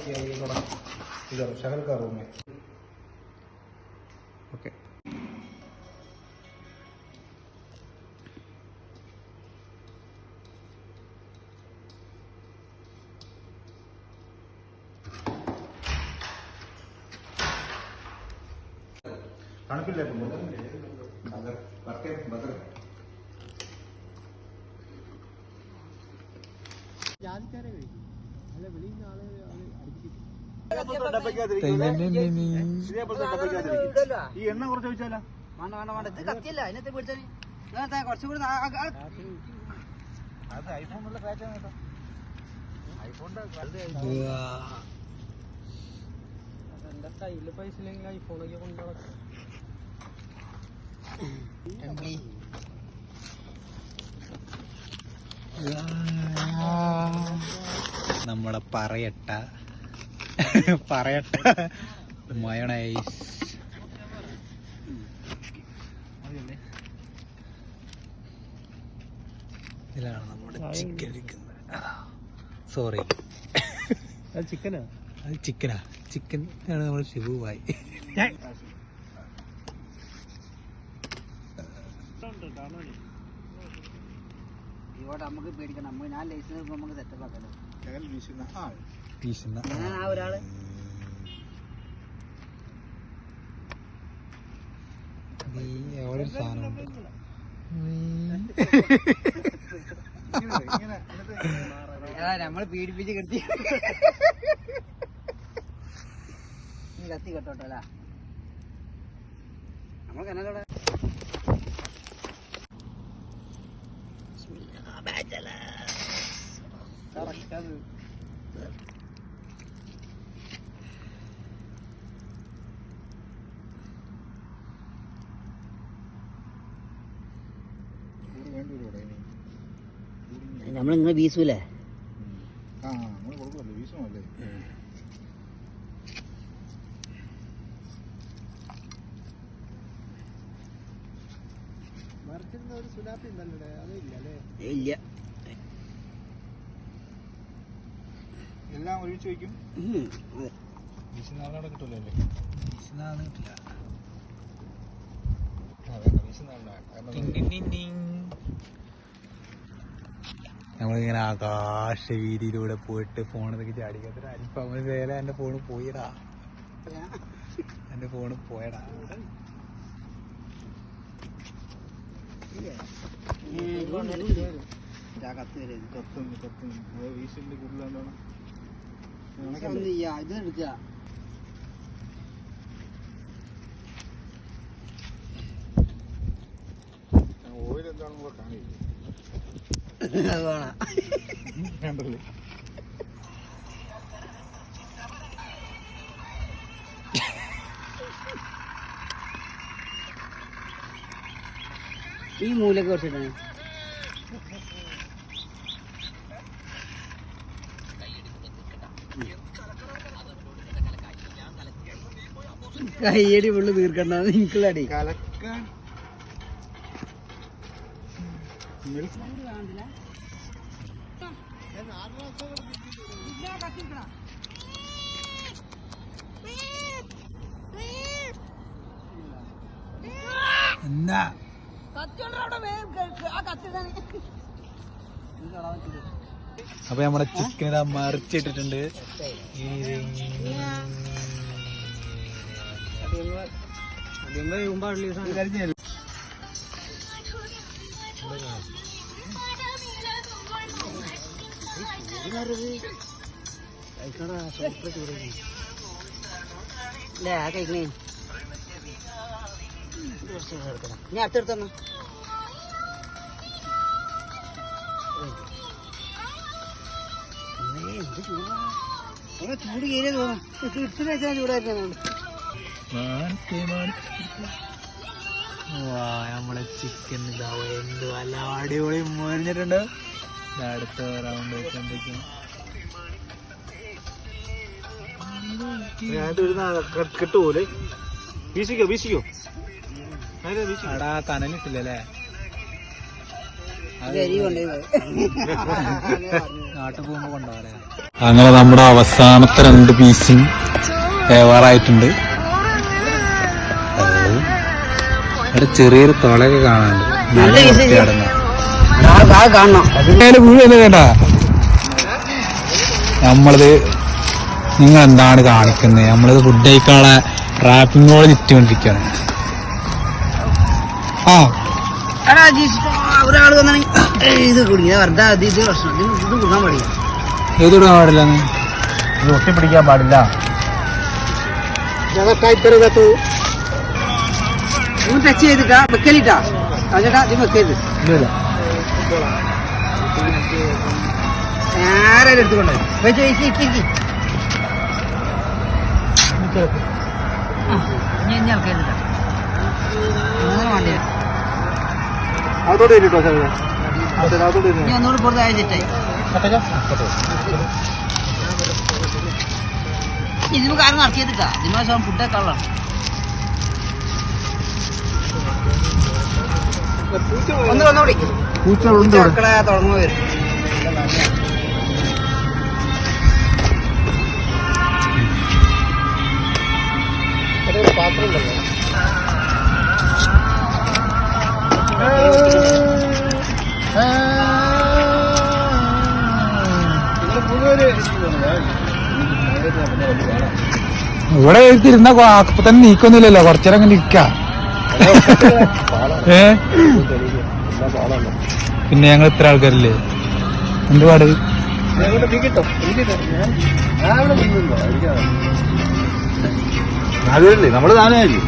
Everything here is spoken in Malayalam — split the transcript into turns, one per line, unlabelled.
किया ये थोड़ा इधर शहर का रूम है
ഓക്കെ
തണുപ്പില്ല ബദർ ബർക്കെ ബദർ ഈ എണ്ണ കുറച്ച് വെച്ചാലോ
വേണ്ട വേണ്ട വേണ്ട. ഇത് കത്തിയല്ല അതിനകത്ത് ഇങ്ങനത്തെ കുറച്ചും കൂടി ആ- ആ- ആ-
അത് ഐഫോണിലുള്ള കാറ്റാണ് കേട്ടോ. ഐഫോണിന്റെ
എന്റെ കയ്യിൽ പൈസ ഇല്ലെങ്കിൽ ഐഫോണൊക്കെ കൊണ്ടു
നമ്മുടെ പറയട്ട. പറയട്ട. മയോണൈസ് ഇതിലാണ് നമ്മുടെ ചിക്കൻ ഇരിക്കുന്നത്. സോറി
ചിക്കനാ
അത് ചിക്കനാ ചിക്കൻ ആണ് നമ്മുടെ ശിവുവായി
ഇവിടെ നമുക്ക് പേടിക്കണം നമുക്ക് ഞാൻ ലൈസൻസ് നമുക്ക് സെറ്റപ്പ് ആക്കാലോ.
വീശുന്ന
ഒരാൾ? ഒരു സാധനമുണ്ട്.
നമ്മൾ പീഡിപ്പിച്ച് കെട്ടി. നീ കത്തി കെട്ടോട്ടോ അല്ല നമ്മൾ കനലോടെ
വേണ്ടി വരും ഇവിടെ
നമ്മളിങ്ങനെ വീസൂലേ
ആ നമ്മൾ കൊടുക്കുമല്ലോ വീശുമല്ലേ
ഇല്ല
ഒരു ഒരുമിച്ച്
ഉണ്ടല്ലേ അതെ.
ആളവിടെ കിട്ടുമല്ലോ
വീശുന്ന ഒരുമിച്ച് വയ്ക്കും.
ആ വേണ്ട വിശുനാളിന് കിട്ടില്ല
നമ്മളിങ്ങനെ ആകാശ വീതിയിലൂടെ പോയിട്ട് ഫോണിലേക്ക് ചാടിക്കാത്ത അരിപ്പം. വേല എന്റെ ഫോണ് പോയിടാ. എന്റെ ഫോണ് പോയടാ.
ഇതാ കത്ത്.
കത്തും കത്തും വീശിന്റെ കൂടുതലാണ്ടാണ്
ഇത്
ഓയിൽ എന്താണെന്ന് കാണില്ല കണ്ടല്ലേ
ഈ മൂലൊക്കെ കുറച്ചിട്ടാണ് കയ്യടി ഫുള്ള് തീർക്കണ്ട നിങ്ങളടി
കലക്കാൻ.
എന്താ അപ്പൊ നമ്മുടെ ചിക്കൻ ഇതാ മറിച്ചിട്ടിട്ടുണ്ട്.
ഞാൻ അടുത്തെടുത്തോ ചൂടാ ഓനെ ചൂട് കയറിയ തോന്നും ഇട്ട് കഴിച്ചാൽ ചൂടായിരുന്നു
വാ നമ്മളെ ചിക്കൻ എന്ത് വല്ല അടിപൊളി മുറിഞ്ഞിട്ടുണ്ട് ഇതാ അടുത്ത റൗണ്ട്
കിട്ടൂലേ വീശിക്കോ വീശിക്കോ
അടാ കനലിട്ടില്ലല്ലേ അങ്ങനെ നമ്മുടെ അവസാനത്തെ രണ്ട് പീസും തയ്യാറായിട്ടുണ്ട്. അവിടെ ചെറിയൊരു തുളയൊക്കെ കാണാനുണ്ട്. നമ്മളത് നിങ്ങൾ എന്താണ് കാണിക്കുന്നത്? നമ്മളിത് ഫുഡ് കഴിക്കാനുള്ള റാപ്പിങ്ങോട് ചുറ്റിക്കൊണ്ടിരിക്കുകയാണ്. ആ.
ഒരാൾ വന്നാണെങ്കിൽ ഇത് കുടുങ്ങി വെറുതെ അത് ഇത് പ്രശ്നം ഇത് പാടില്ല. പാടില്ല
ഏതോട് പാടില്ല.
ഇത് ഒട്ടിപ്പിടിക്കാൻ പാടില്ല
ഇത് ടച്ച് ചെയ്തിട്ടാ വെക്കലിട്ടാ ചേട്ടാ ഇത് വെക്കരുത്.
ഇല്ല
നേരെ എടുത്തുകൊണ്ട് വെച്ച് വെച്ച് ഇക്ക് ഇക്ക് ആ, ഇനി ഇനി ആൾക്കാരില്ല അങ്ങനെ വേണ്ടിയ
അതോടെ അതോടെ
ഒന്നുകൂടി പുറത്ത് അയച്ചിട്ടേ ഇതിന് കാരണം നടത്തിയതിട്ടാ ഇതിന് ഫുഡൊക്കെ ഉള്ളതാണ്. ഒന്ന് ഒന്നുകൂടി.
പൂച്ചകളുണ്ട്
മക്കളെ തുടങ്ങുക വരും
പാത്രം
ഇവിടെ എഴുതിരുന്ന അപ്പൊ തന്നെ നീക്കൊന്നുമില്ലല്ലോ. കുറച്ചേരം അങ്ങനെ ഇരിക്ക ഏ? പിന്നെ ഞങ്ങൾ ഇത്ര ആൾക്കാരില്ലേ? എന്ത് പാട്?
നമ്മൾ താനായി